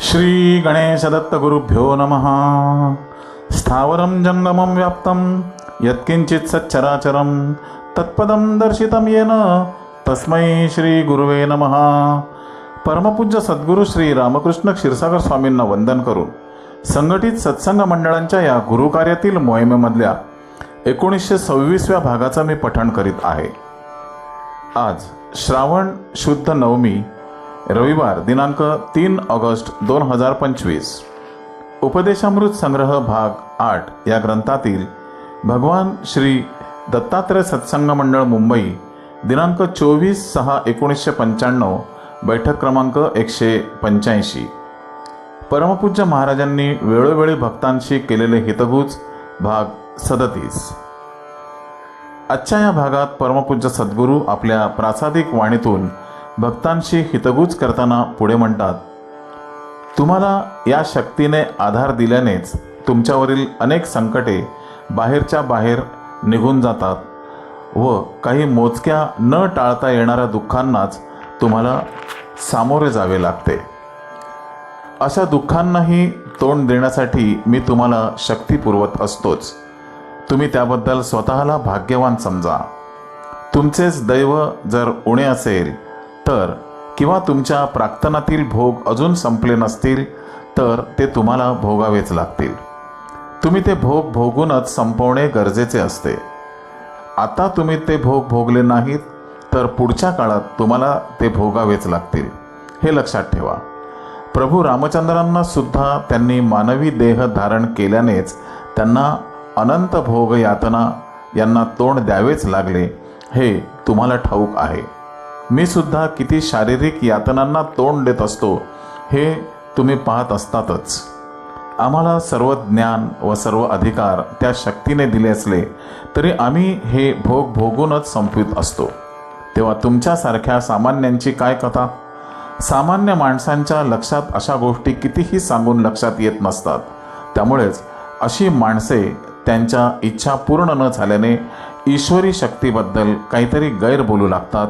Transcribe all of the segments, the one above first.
श्री गणेशदत्तगुरुभ्यो नमः। स्थावरं जङ्गमं व्याप्तं यत्किञ्चित् सच्चराचरं तत्पदं दर्शितं येन तस्मै श्रीगुरुवे नमः। परमपूज्य सद्गुरू श्री रामकृष्ण क्षीरसागर स्वामींना वंदन करून संघटित सत्संग मंडळांच्या या गुरुकार्यातील मोहिमेमधल्या एकोणीसशे सव्वीसव्या भागाचं मी पठण करीत आहे. आज श्रावण शुद्ध नवमी रविवार दिनांक तीन ऑगस्ट दोन हजार पंचवीस. उपदेशामृत संग्रह भाग आठ या ग्रंथातील भगवान श्री दत्तात्रय सत्संग मंडळ मुंबई दिनांक चोवीस सहा एकोणीसशे पंच्याण्णव बैठक क्रमांक एकशे पंच्याऐंशी. परमपूज्य महाराजांनी वेळोवेळी भक्तांशी केलेले हितगुज भाग सदतीस. आजच्या या भागात परमपूज्य सद्गुरू आपल्या प्रासादिक वाणीतून भक्तांशी हितगुज करताना पुढे म्हणतात तुम्हाला या शक्तीने आधार दिल्यानेच तुमच्यावरील अनेक संकटे बाहेरच्या बाहेर निघून जातात व काही मोजक्या न टाळता येणाऱ्या दुःखांनाच तुम्हाला सामोरे जावे लागते. अशा दुःखांनाही तोंड देण्यासाठी मी तुम्हाला शक्ती पुरवत असतोच. तुम्ही त्याबद्दल स्वतःला भाग्यवान समजा. तुमचेच दैव जर उणे असेल तर किंवा तुमच्या प्राक्तनातील भोग अजून संपले नसतील तर ते तुम्हाला भोगावेच लागतील. तुम्ही ते भोग भोगूनच संपवणे गरजेचे असते. आता तुम्ही ते भोग भोगले नाहीत तर पुढच्या काळात तुम्हाला ते भोगावेच लागतील. हे लक्षात ठेवा. प्रभू रामचंद्रांना सुद्धा त्यांनी मानवी देह धारण केल्यानेच त्यांना अनंत भोग यातना यांना तोंड द्यावेच लागले हे तुम्हाला ठाऊक आहे. मी सुद्धा किती शारीरिक यातनांना तोंड देत असतो हे तुम्ही पाहत असतातच. आम्हाला सर्व ज्ञान व सर्व अधिकार त्या शक्तीने दिले असले तरी आम्ही हे भोग भोगूनच संपवित असतो. तेव्हा तुमच्यासारख्या सामान्यांची काय कथा? सामान्य माणसांच्या लक्षात अशा गोष्टी कितीही सांगून लक्षात येत नसतात. त्यामुळेच अशी माणसे त्यांच्या इच्छा पूर्ण न झाल्याने ईश्वरी शक्तीबद्दल काहीतरी गैर बोलू लागतात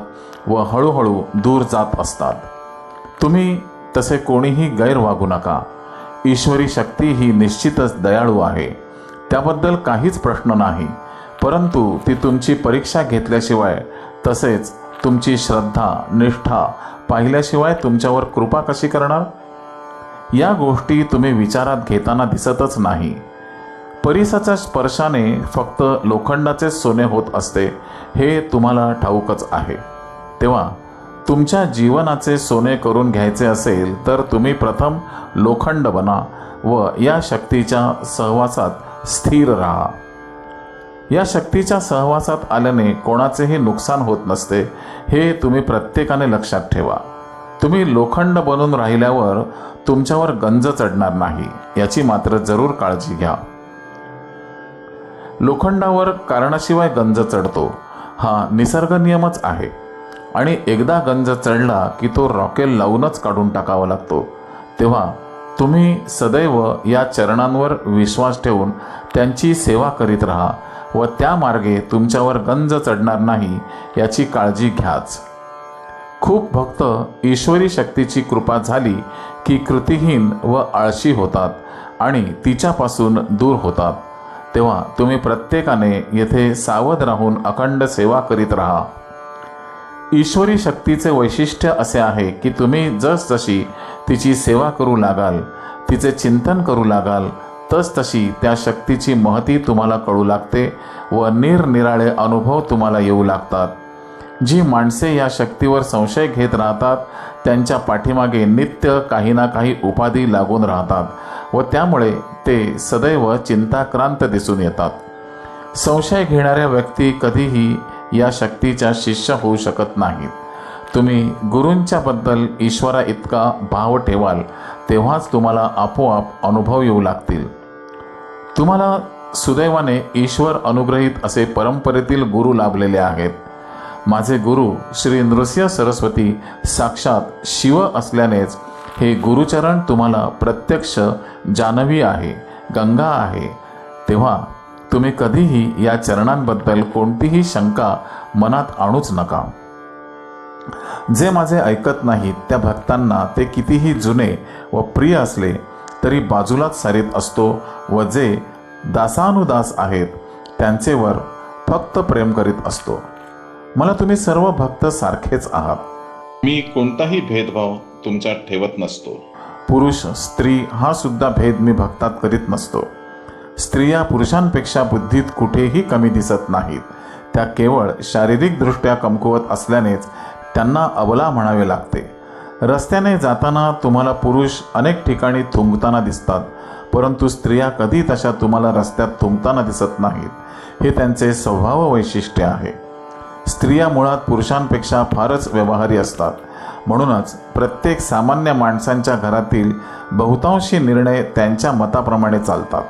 व हळूहळू दूर जात असतात. तुम्ही तसे कोणीही गैर वागू नका. ईश्वरी शक्ती ही निश्चितच दयाळू आहे. त्याबद्दल काहीच प्रश्न नाही. परंतु ती तुमची परीक्षा घेतल्याशिवाय तसेच तुमची श्रद्धा निष्ठा पाहिल्याशिवाय तुमच्यावर कृपा कशी करणार? या गोष्टी तुम्ही विचारात घेताना दिसतच नाही. परिसाच्या स्पर्शाने फक्त लोखंडाचे सोने होत असते हे तुम्हाला ठाऊकच आहे. तेव्हा तुमच्या जीवनाचे सोने करून घ्यायचे असेल तर तुम्ही प्रथम लोखंड बना व या शक्तीच्या सहवासात स्थिर राहा. या शक्तीच्या सहवासात आल्याने कोणाचेही नुकसान होत नसते हे तुम्ही प्रत्येकाने लक्षात ठेवा. तुम्ही लोखंड बनून राहिल्यावर तुमच्यावर गंज चढणार नाही याची मात्र जरूर काळजी घ्या. लोखंडावर कारणाशिवाय गंज चढतो. हा निसर्ग नियमच आहे. आणि एकदा गंज चढला की तो रॉकेल लावूनच काढून टाकावा लागतो. तेव्हा तुम्ही सदैव या चरणांवर विश्वास ठेवून त्यांची सेवा करीत राहा व त्या मार्गे तुमच्यावर गंज चढणार नाही याची काळजी घ्याच. खूप भक्त ईश्वरी शक्तीची कृपा झाली की कृतिहीन व आळशी होतात आणि तिच्यापासून दूर होतात. तेव्हा तुम्ही प्रत्येकाने येथे सावध राहून अखंड सेवा करीत राहा. ईश्वरी शक्तीचे वैशिष्ट्य असे आहे की तुम्ही जसजशी तिची सेवा करू लागाल तिचे चिंतन करू लागाल तस तशी त्या शक्तीची महती तुम्हाला कळू लागते व निरनिराळे अनुभव तुम्हाला येऊ लागतात. जी माणसे या शक्तीवर संशय घेत राहतात त्यांच्या पाठीमागे नित्य काही ना काही उपाधी लागून राहतात व त्यामुळे ते सदैव चिंताक्रांत दिसून येतात. संशय घेणाऱ्या व्यक्ती कधीही या शक्तीच्या शिष्य होऊ शकत नाहीत. तुम्ही गुरूंच्याबद्दल ईश्वरा इतका भाव ठेवाल तेव्हाच तुम्हाला आपोआप अनुभव येऊ लागतील. तुम्हाला सुदैवाने ईश्वर अनुग्रहित असे परंपरेतील गुरु लाभलेले आहेत. माझे गुरु श्री नृसिंह सरस्वती साक्षात शिव असल्यानेच हे गुरुचरण तुम्हाला प्रत्यक्ष जानवी आहे गंगा आहे. तेव्हा तुम्ही कधीही या चरणांबद्दल कोणतीही शंका मनात आणूच नका. जे माझे ऐकत नाहीत त्या भक्तांना ते कितीही जुने व प्रिय असले तरी बाजूलाच सारीत असतो व जे दासानुदास आहेत त्यांचेवर फक्त प्रेम करीत असतो. मला तुम्ही सर्व भक्त सारखेच आहात. मी कोणताही भेदभाव तुमच्यात ठेवत नसतो. पुरुष स्त्री हा सुद्धा भेद मी भक्तात करीत नसतो. स्त्रिया पुरुषांपेक्षा बुद्धीत कुठेही कमी दिसत नाहीत. त्या केवळ शारीरिकदृष्ट्या कमकुवत असल्यानेच त्यांना अबला म्हणावे लागते. रस्त्याने जाताना तुम्हाला पुरुष अनेक ठिकाणी थुंकताना दिसतात परंतु स्त्रिया कधी तशा तुम्हाला रस्त्यात थुंकताना दिसत नाहीत. हे त्यांचे स्वभाव वैशिष्ट्य आहे. स्त्रिया मुळात पुरुषांपेक्षा फारच व्यवहारी असतात. म्हणूनच प्रत्येक सामान्य माणसांच्या घरातील बहुतांशी निर्णय त्यांच्या मताप्रमाणे चालतात.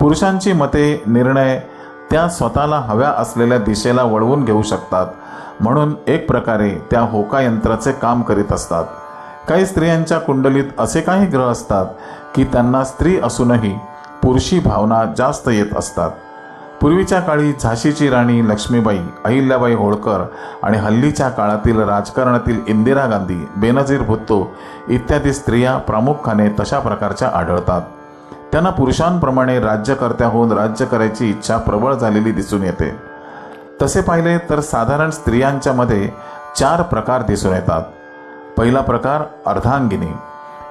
पुरुषांची मते निर्णय त्या स्वतःला हव्या असलेल्या दिशेला वळवून घेऊ शकतात. म्हणून एक प्रकारे त्या होका यंत्राचे काम करीत असतात. काही स्त्रियांच्या कुंडलीत असे काही ग्रह असतात की त्यांना स्त्री असूनही पुरुषी भावना जास्त येत असतात. पूर्वीच्या काळी झाशीची राणी लक्ष्मीबाई अहिल्याबाई होळकर आणि हल्लीच्या काळातील राजकारणातील इंदिरा गांधी बेनजीर भुत्तो इत्यादी स्त्रिया प्रामुख्याने तशा प्रकारच्या आढळतात. त्यांना पुरुषांप्रमाणे राज्यकर्त्या होऊन राज्य करायची इच्छा प्रबळ झालेली दिसून येते. तसे पाहिले तर साधारण स्त्रियांच्यामध्ये चार प्रकार दिसून येतात. पहिला प्रकार अर्धांगिनी.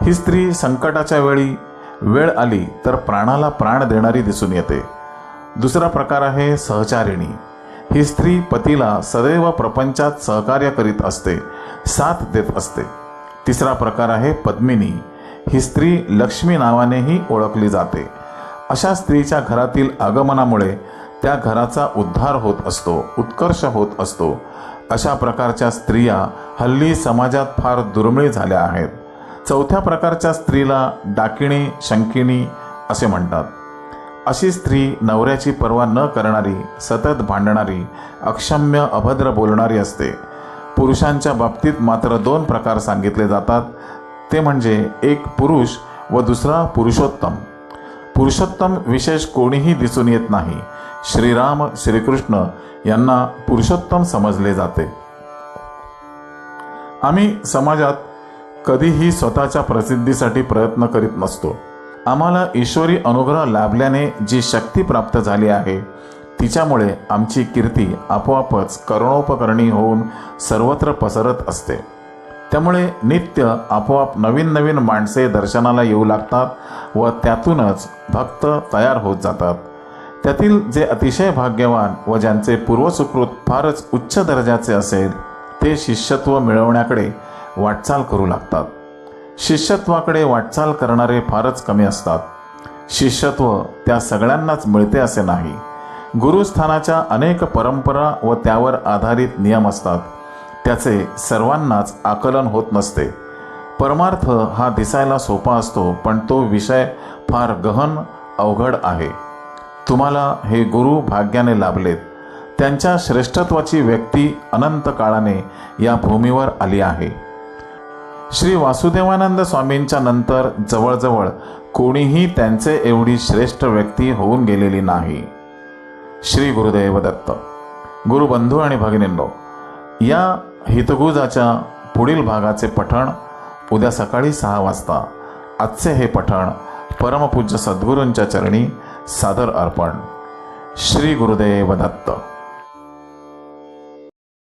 ही स्त्री संकटाच्या वेळी वेळ आली तर प्राणाला प्राण देणारी दिसून येते. दुसरा प्रकार आहे सहचारिणी. ही स्त्री पतीला सदैव प्रपंचात सहकार्य करीत असते साथ देत असते. तिसरा प्रकार आहे पद्मिनी. ही स्त्री लक्ष्मी नावानेही ओळखली जाते. अशा स्त्रीच्या घरातील आगमनामुळे त्या घराचा उद्धार होत असतो उत्कर्ष होत असतो. अशा प्रकारच्या स्त्रिया हल्ली समाजात फार दुर्मिळ झाल्या आहेत. चौथ्या प्रकारच्या स्त्रीला डाकिणी शंकिणी असे म्हणतात. अशी स्त्री नवऱ्याची पर्वा न करणारी सतत भांडणारी अक्षम्य अभद्र बोलणारी असते. पुरुषांच्या बाबतीत मात्र दोन प्रकार सांगितले जातात. ते म्हणजे एक पुरुष व दुसरा पुरुषोत्तम. पुरुषोत्तम विशेष कोणीही दिसून येत नाही. श्रीराम श्रीकृष्ण यांना पुरुषोत्तम समजले जाते. आम्ही समाजात कधीही स्वतःच्या प्रसिद्धीसाठी प्रयत्न करीत नसतो. आम्हाला ईश्वरी अनुग्रह लाभल्याने जी शक्ती प्राप्त झाली आहे तिच्यामुळे आमची कीर्ती आपोआपच करुणोपकरणी होऊन सर्वत्र पसरत असते. त्यामुळे नित्य आपोआप नवीन नवीन माणसे दर्शनाला येऊ लागतात व त्यातूनच भक्त तयार होत जातात. त्यातील जे अतिशय भाग्यवान व ज्यांचे पूर्वसुकृत फारच उच्च दर्जाचे असेल ते शिष्यत्व मिळवण्याकडे वाटचाल करू लागतात. शिष्यत्वाकडे वाटचाल करणारे फारच कमी असतात. शिष्यत्व त्या सगळ्यांनाच मिळते असे नाही. गुरुस्थानाच्या अनेक परंपरा व त्यावर आधारित नियम असतात. त्याचे सर्वांनाच आकलन होत नसते. परमार्थ हा दिसायला सोपा असतो पण तो विषय फार गहन अवघड आहे. तुम्हाला हे गुरु भाग्याने लाभलेत. त्यांच्या श्रेष्ठत्वाची व्यक्ती अनंत काळाने या भूमीवर आली आहे. श्री वासुदेवानंद स्वामींच्या नंतर जवळजवळ कोणीही त्यांचे एवढी श्रेष्ठ व्यक्ती होऊन गेलेली नाही. श्री गुरुदेव दत्त गुरुबंधू आणि भगिनींनो या हितगुजाच्या पुढील भागाचे पठण उद्या सकाळी सहा वाजता आजचे हे पठण परमपूज्य सद्गुरूंच्या चरणी सादर अर्पण. श्री गुरुदेव दत्त.